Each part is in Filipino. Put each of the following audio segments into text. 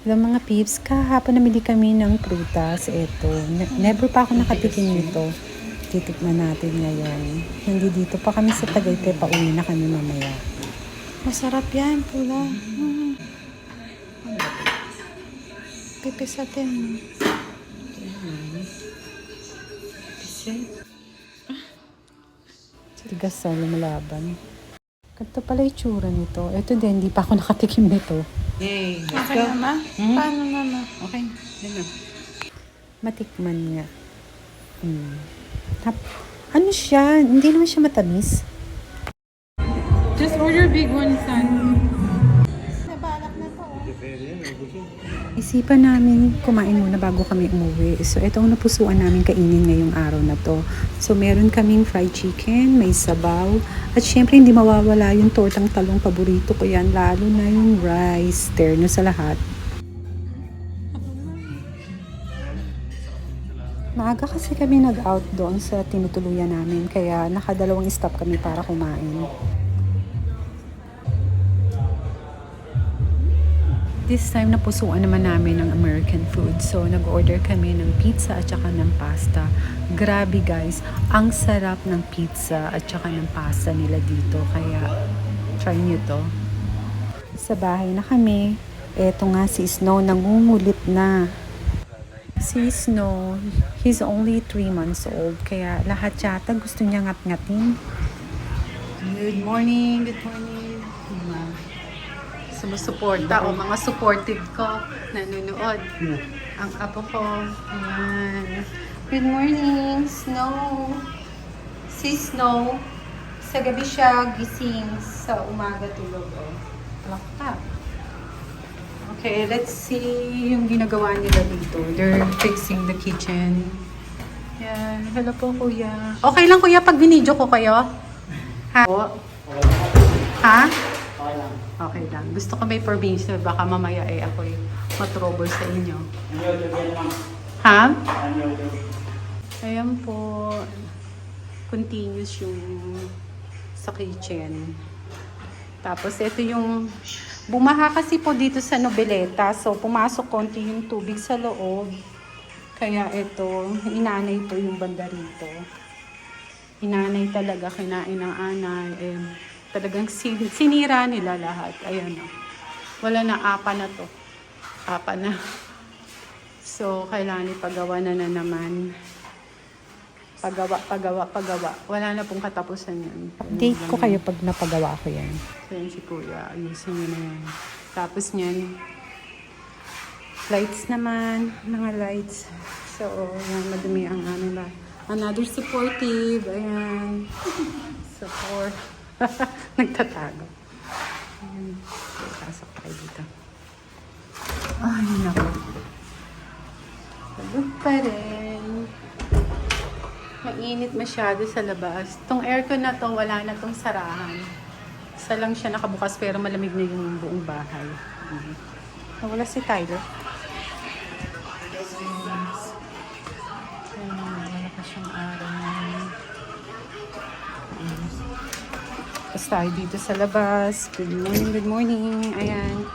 Hello mga peeps, kahapon namili kami ng prutas. Ito, ne- never pa ako nakatikim nito. Titikman natin ngayon. Hindi dito pa kami sa Tagaytay, pauwi na kami mamaya. Masarap yan, pula. Mm. Pipisatin. Tigas sa lumalaban. Ganito pala yung tsura nito. Ito din, hindi pa ako nakatikim nito. Yay, let's Okay go. naman? Hmm? Paano naman? Okay, yan na. Matikman nga. Hmm. Tap- ano siya? Hindi naman siya matamis. Just order big one, son. Isipan namin kumain muna bago kami umuwi. So, ito ang napusuan namin kainin ngayong araw na to. So, meron kaming fried chicken, may sabaw, at syempre hindi mawawala yung tortang talong paborito ko yan, lalo na yung rice, terno sa lahat. Maaga kasi kami nag-out doon sa tinutuluyan namin, kaya nakadalawang stop kami para kumain. This time, napusuan naman namin ng American food. So, nag-order kami ng pizza at saka ng pasta. Grabe guys, ang sarap ng pizza at saka ng pasta nila dito. Kaya, try nyo to. Sa bahay na kami. Eto nga si Snow, nangungulit na. Si Snow, he's only 3 months old. Kaya lahat yata gusto niya ngat-ngatin. Good morning, good morning. Mga sumusuporta o mga supportive ko nanonood. Ang apo ko. Ayan. Good morning, Snow. Si Snow, sa gabi siya gising, sa umaga tulog. Oh. Plak Okay, let's see yung ginagawa nila dito. They're fixing the kitchen. Yan. Hello po, kuya. Okay lang, kuya, pag binidyo ko kayo? Ha? Ha? Okay lang. Gusto ko may permission. Baka mamaya eh ako'y matrouble sa inyo. Ha? Ayan po. Continuous yung sa kitchen. Tapos ito yung bumaha kasi po dito sa Nobeleta. So pumasok konti yung tubig sa loob. Kaya ito, inanay po yung banda rito. Inanay talaga, kinain ng anay. Eh, talagang sin- sinira nila lahat. Ayan o. Wala na, apa na to. Apa na. So, kailangan ipagawa na na naman. Pagawa, pagawa, pagawa. Wala na pong katapusan yun. Date ko kayo pag napagawa ko yan. So, yan si Kuya. Ayusin niyo na yan. Tapos niyan, lights naman. Mga lights. So, yan, madumi ang ano ba. Another supportive. Ayan. Support. Nagtatago. Ayan. So, pasok tayo dito. Ay, naku. Pagod pa rin. Mainit masyado sa labas. Tong aircon na to, wala na tong sarahan. Isa lang siya nakabukas pero malamig na yung buong bahay. Nawala si Tyler. Tayo dito sa labas. Good morning, good morning. Ayan.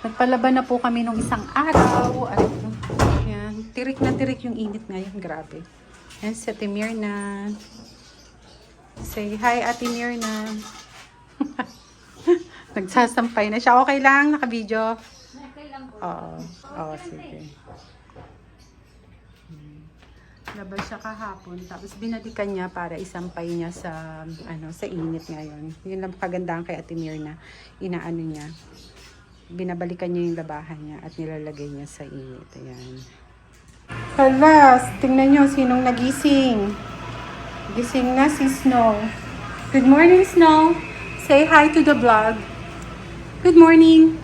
Nagpalaban na po kami nung isang araw. At, ayan, tirik na tirik yung init ngayon. Grabe. Ayan, si Ate Mirna. Say hi, Ate Mirna. Nagsasampay na siya. Okay lang? Naka-video? Okay lang po. Oo. Oo, sige. Labas siya kahapon. Tapos binalikan niya para isampay niya sa ano sa init ngayon. Yun lang kagandahan kay Ate Mirna. Inaano niya. Binabalikan niya yung labahan niya at nilalagay niya sa init. Ayan. Hala, tingnan niyo sinong nagising. Gising na si Snow. Good morning, Snow. Say hi to the vlog. Good morning.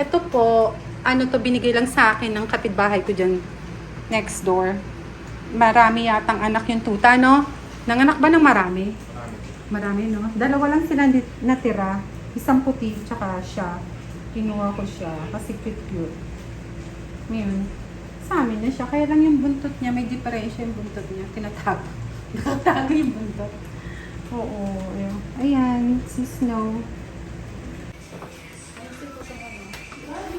Ito po, ano to binigay lang sa akin ng kapitbahay ko dyan next door. Marami yatang anak yung tuta, no? Nanganak ba ng marami? Marami, no? Dalawa lang sila natira. Isang puti, tsaka siya. Kinuha ko siya kasi cute-cute. Ngayon, sa amin na siya. Kaya lang yung buntot niya, may diferensya yung buntot niya. Tinatago. Nakatago yung buntot. Oo, ayun. Ayan, si Snow.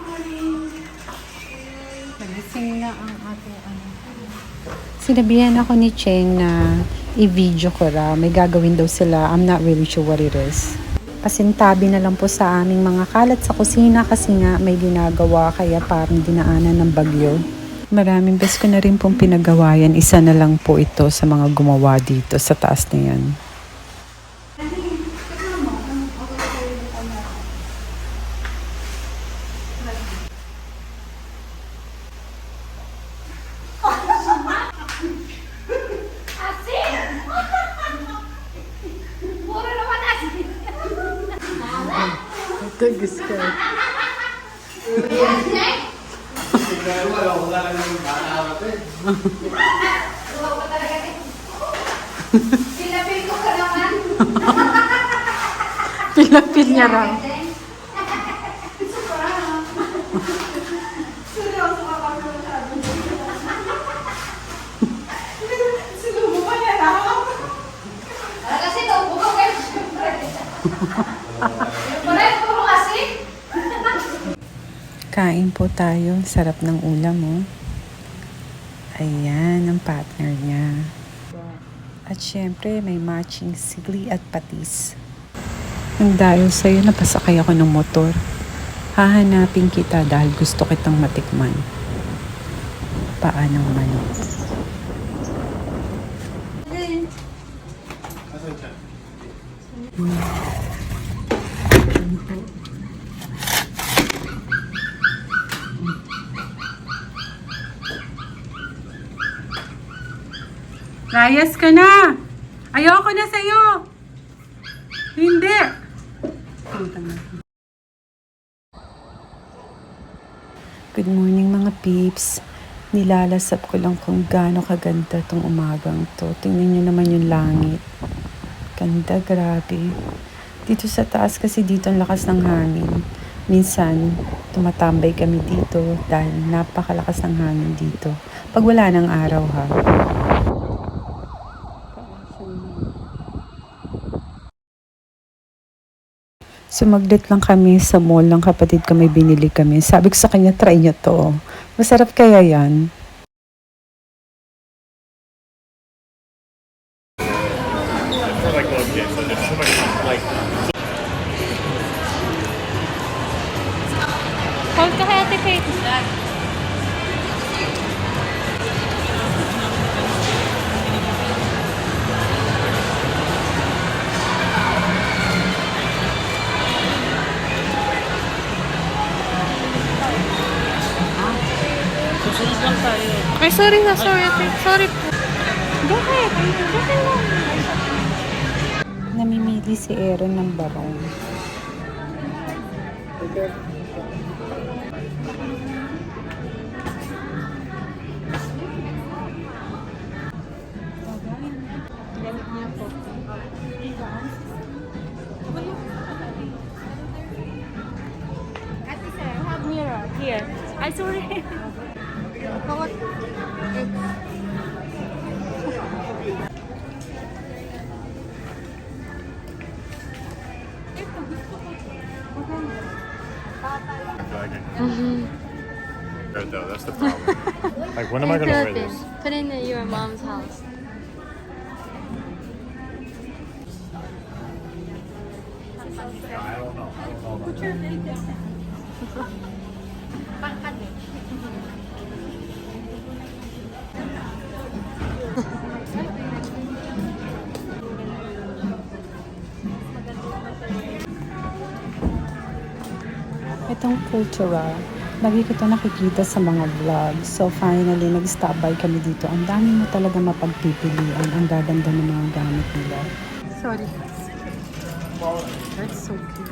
Morning. Singa ang ating. Sinabihan ako ni Cheng na i-video ko ra. May gagawin daw sila. I'm not really sure what it is. Pasintabi na lang po sa aming mga kalat sa kusina kasi nga may ginagawa kaya parang dinaanan ng bagyo. Maraming bes ko na rin pong pinagawa yan. Isa na lang po ito sa mga gumawa dito sa taas na yan. Tagis ka. Sinapil ko ka naman. Pilapil niya raw. Seryoso ka pa masyado. Sinubo pa niya na ako. Ah, Kasi naubo ka kayo, syempre. Wala yung puro kasi. Kain po tayo. Sarap ng ulam, oh. Ayan, ang partner niya. At syempre, may matching sili at patis. Ang dahil sa'yo, napasakay ako ng motor. Hahanapin kita dahil gusto kitang matikman. Paanong manok. Layas ka na! Ayoko na sa'yo! Hindi! Good morning mga peeps. Nilalasap ko lang kung gaano kaganda tong umagang to. Tingnan nyo naman yung langit. Ganda, grabe. Dito sa taas kasi dito ang lakas ng hangin. Minsan, tumatambay kami dito dahil napakalakas ng hangin dito. Pag wala ng araw ha. Sumaglit lang kami sa mall ng kapatid ko may binili kami. Sabi ko sa kanya, try niyo to. Masarap kaya yan? Hold ka kaya, Ate Kate. Okay, sorry na, sorry, Ate. Sorry po. Bakit? Bakit lang? Namimili si Aaron ng barong. Ate, sir, have mirror here. I sorry. Mm-hmm. Right though, that's the problem. like when am I gonna wear this? Put in your mom's house. I don't know. I Itong cultural, lagi ko nakikita sa mga vlogs. So finally, nag-stop by kami dito. Ang dami mo talaga mapagpipilian. Ang gaganda ng mga gamit nila. Sorry. That's so cute.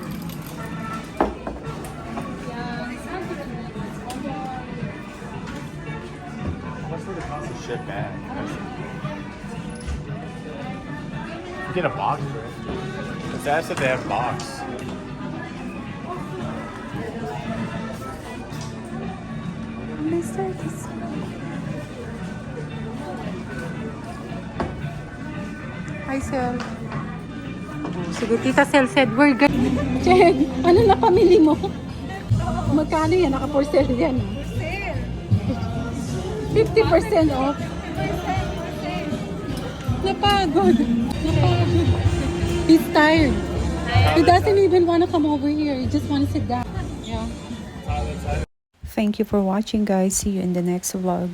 How much would it cost to ship back? You get a box for it. Asked if they have box. Hi, Sel. Sige, Tita Sel said, we're good. Jen, ano na pamili mo? Magkano yan? Naka for sale yan. ah. 50% off. Napagod. Napagod. He's tired. He doesn't even want to come over here. He just want to sit down. Thank you for watching guys. See you in the next vlog.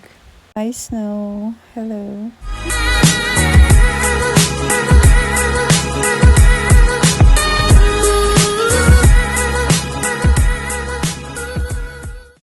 Bye Snow. Hello.